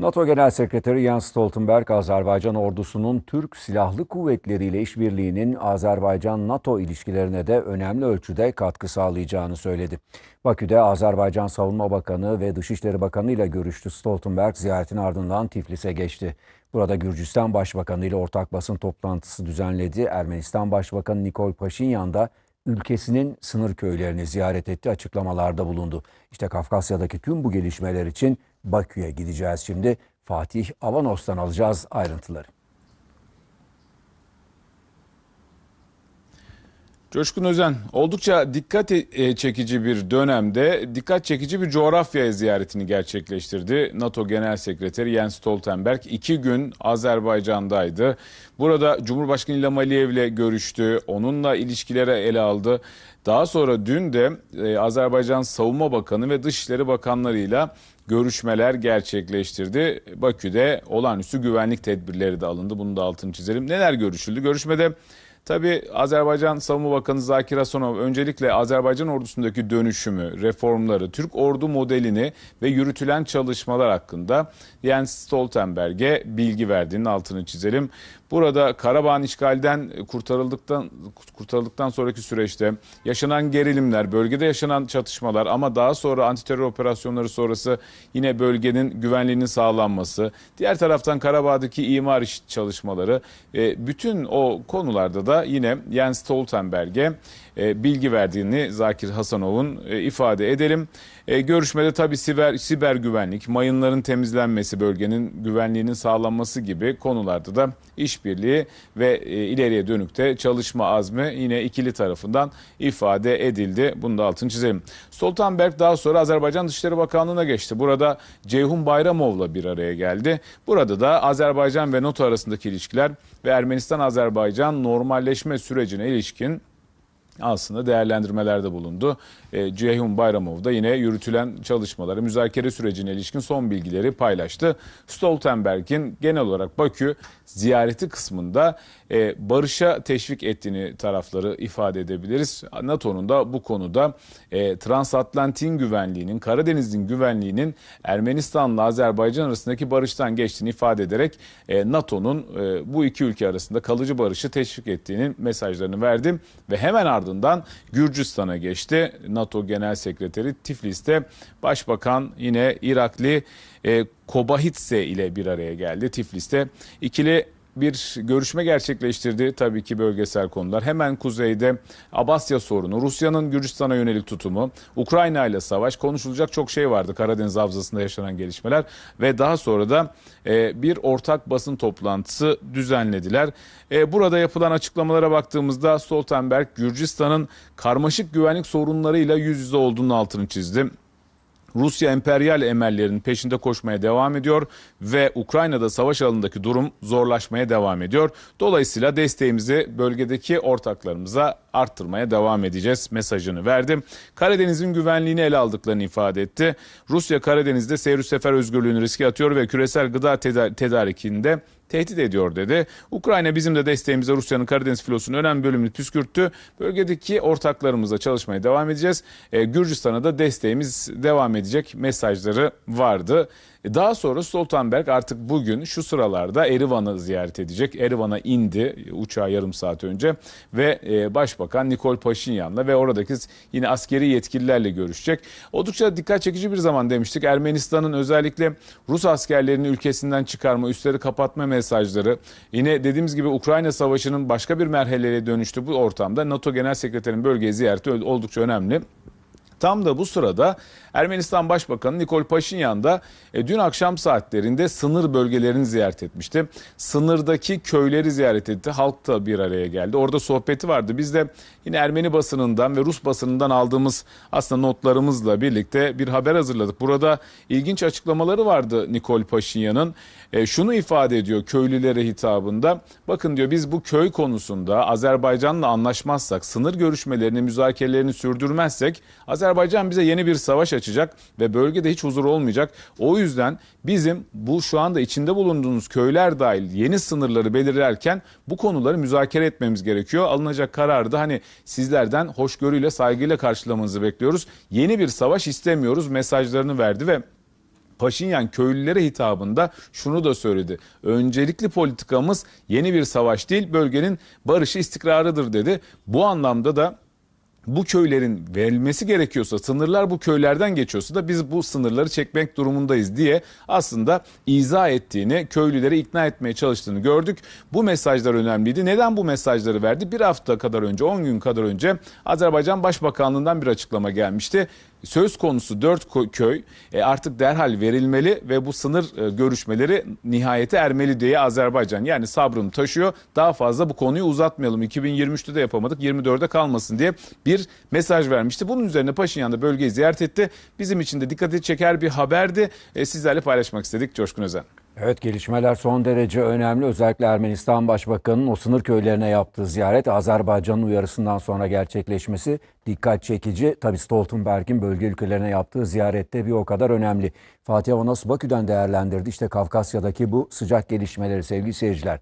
NATO Genel Sekreteri Jens Stoltenberg, Azerbaycan ordusunun Türk Silahlı Kuvvetleri ile işbirliğinin Azerbaycan-NATO ilişkilerine de önemli ölçüde katkı sağlayacağını söyledi. Bakü'de Azerbaycan Savunma Bakanı ve Dışişleri Bakanı ile görüştü. Stoltenberg ziyaretin ardından Tiflis'e geçti. Burada Gürcistan Başbakanı ile ortak basın toplantısı düzenledi. Ermenistan Başbakanı Nikol Paşinyan da ülkesinin sınır köylerini ziyaret etti, açıklamalarda bulundu. İşte Kafkasya'daki tüm bu gelişmeler için Bakü'ye gideceğiz şimdi. Fatih Avanos'tan alacağız ayrıntıları. Coşkun Özen oldukça dikkat e- çekici bir dönemde dikkat çekici bir coğrafyaya ziyaretini gerçekleştirdi. NATO Genel Sekreteri Jens Stoltenberg iki gün Azerbaycan'daydı. Burada Cumhurbaşkanı İlham Aliyev ile görüştü. Onunla ilişkilere ele aldı. Daha sonra dün de e, Azerbaycan Savunma Bakanı ve Dışişleri Bakanlarıyla görüşmeler gerçekleştirdi. Bakü'de olağanüstü güvenlik tedbirleri de alındı. Bunu da altını çizelim. Neler görüşüldü? Görüşmede Tabii Azerbaycan Savunma Bakanı Zakir Hasanov öncelikle Azerbaycan ordusundaki dönüşümü, reformları, Türk ordu modelini ve yürütülen çalışmalar hakkında Jens Stoltenberg'e bilgi verdiğinin altını çizelim. Burada Karabağ'ın işgalden kurtarıldıktan kurtarıldıktan sonraki süreçte yaşanan gerilimler, bölgede yaşanan çatışmalar ama daha sonra antiterör operasyonları sonrası yine bölgenin güvenliğinin sağlanması, diğer taraftan Karabağ'daki imar çalışmaları, e, bütün o konularda da yine Jens Stoltenberg'e bilgi verdiğini Zakir Hasanov'un e, ifade edelim. E, görüşmede tabii siber, siber güvenlik, mayınların temizlenmesi, bölgenin güvenliğinin sağlanması gibi konularda da işbirliği ve e, ileriye dönük de çalışma azmi yine ikili tarafından ifade edildi. Bunu da altını çizelim. Stoltenberg daha sonra Azerbaycan Dışişleri Bakanlığı'na geçti. Burada Ceyhun Bayramov'la bir araya geldi. Burada da Azerbaycan ve NATO arasındaki ilişkiler ve Ermenistan-Azerbaycan normalleşme sürecine ilişkin aslında değerlendirmelerde bulundu. E, Ceyhun Bayramov da yine yürütülen çalışmaları, müzakere sürecine ilişkin son bilgileri paylaştı. Stoltenberg'in genel olarak Bakü ziyareti kısmında e, barışa teşvik ettiğini tarafları ifade edebiliriz. NATO'nun da bu konuda e, transatlantin güvenliğinin, Karadeniz'in güvenliğinin Ermenistan'la Azerbaycan arasındaki barıştan geçtiğini ifade ederek e, NATO'nun e, bu iki ülke arasında kalıcı barışı teşvik ettiğinin mesajlarını verdi ve hemen ardından Gürcistan'a geçti. NATO Genel Sekreteri Tiflis'te Başbakan yine Irakli e, Kobahitse ile bir araya geldi Tiflis'te. İkili bir görüşme gerçekleştirdi tabii ki bölgesel konular. Hemen kuzeyde Abasya sorunu, Rusya'nın Gürcistan'a yönelik tutumu, Ukrayna ile savaş konuşulacak çok şey vardı Karadeniz Havzası'nda yaşanan gelişmeler ve daha sonra da e, bir ortak basın toplantısı düzenlediler. E, burada yapılan açıklamalara baktığımızda Stoltenberg Gürcistan'ın karmaşık güvenlik sorunlarıyla yüz yüze olduğunu altını çizdi. Rusya emperyal emellerinin peşinde koşmaya devam ediyor ve Ukrayna'da savaş alanındaki durum zorlaşmaya devam ediyor. Dolayısıyla desteğimizi bölgedeki ortaklarımıza arttırmaya devam edeceğiz mesajını verdim. Karadeniz'in güvenliğini ele aldıklarını ifade etti. Rusya Karadeniz'de seyir sefer özgürlüğünü riske atıyor ve küresel gıda teda- tedarikinde tehdit ediyor dedi. Ukrayna bizim de desteğimizle Rusya'nın Karadeniz filosunun önemli bölümünü püskürttü. Bölgedeki ortaklarımızla çalışmaya devam edeceğiz. E, Gürcistan'a da desteğimiz devam edecek mesajları vardı. E, Daha sonra Stoltenberg artık bugün şu sıralarda Erivan'ı ziyaret edecek. Erivan'a indi uçağa yarım saat önce ve e, Başbakan Nikol Paşinyan'la ve oradaki yine askeri yetkililerle görüşecek. Oldukça dikkat çekici bir zaman demiştik. Ermenistan'ın özellikle Rus askerlerini ülkesinden çıkarma, üstleri kapatma mesajları. Yine dediğimiz gibi Ukrayna Savaşı'nın başka bir merhaleye dönüştü bu ortamda. NATO Genel Sekreterinin bölgeye ziyareti oldukça önemli. Tam da bu sırada Ermenistan Başbakanı Nikol Paşinyan da e, dün akşam saatlerinde sınır bölgelerini ziyaret etmişti. Sınırdaki köyleri ziyaret etti. Halk da bir araya geldi. Orada sohbeti vardı. Biz de yine Ermeni basınından ve Rus basınından aldığımız aslında notlarımızla birlikte bir haber hazırladık. Burada ilginç açıklamaları vardı Nikol Paşinyan'ın. E, şunu ifade ediyor köylülere hitabında. Bakın diyor biz bu köy konusunda Azerbaycan'la anlaşmazsak, sınır görüşmelerini, müzakerelerini sürdürmezsek Azerbaycan bize yeni bir savaş açacak ve bölgede hiç huzur olmayacak. O yüzden bizim bu şu anda içinde bulunduğumuz köyler dahil yeni sınırları belirlerken bu konuları müzakere etmemiz gerekiyor. Alınacak kararı da hani sizlerden hoşgörüyle, saygıyla karşılamanızı bekliyoruz. Yeni bir savaş istemiyoruz mesajlarını verdi ve Paşinyan köylülere hitabında şunu da söyledi. Öncelikli politikamız yeni bir savaş değil, bölgenin barışı istikrarıdır dedi. Bu anlamda da bu köylerin verilmesi gerekiyorsa, sınırlar bu köylerden geçiyorsa da biz bu sınırları çekmek durumundayız diye aslında izah ettiğini, köylüleri ikna etmeye çalıştığını gördük. Bu mesajlar önemliydi. Neden bu mesajları verdi? Bir hafta kadar önce, 10 gün kadar önce Azerbaycan Başbakanlığından bir açıklama gelmişti. Söz konusu 4 köy e, artık derhal verilmeli ve bu sınır e, görüşmeleri nihayete ermeli diye Azerbaycan yani sabrım taşıyor. Daha fazla bu konuyu uzatmayalım. 2023'te de yapamadık 24'e kalmasın diye bir mesaj vermişti. Bunun üzerine Paşinyan da bölgeyi ziyaret etti. Bizim için de dikkati çeker bir haberdi. E, sizlerle paylaşmak istedik Coşkun Özen. Evet gelişmeler son derece önemli. Özellikle Ermenistan Başbakanı'nın o sınır köylerine yaptığı ziyaret Azerbaycan'ın uyarısından sonra gerçekleşmesi dikkat çekici. Tabi Stoltenberg'in bölge ülkelerine yaptığı ziyarette bir o kadar önemli. Fatih Avanos Bakü'den değerlendirdi. İşte Kafkasya'daki bu sıcak gelişmeleri sevgili seyirciler.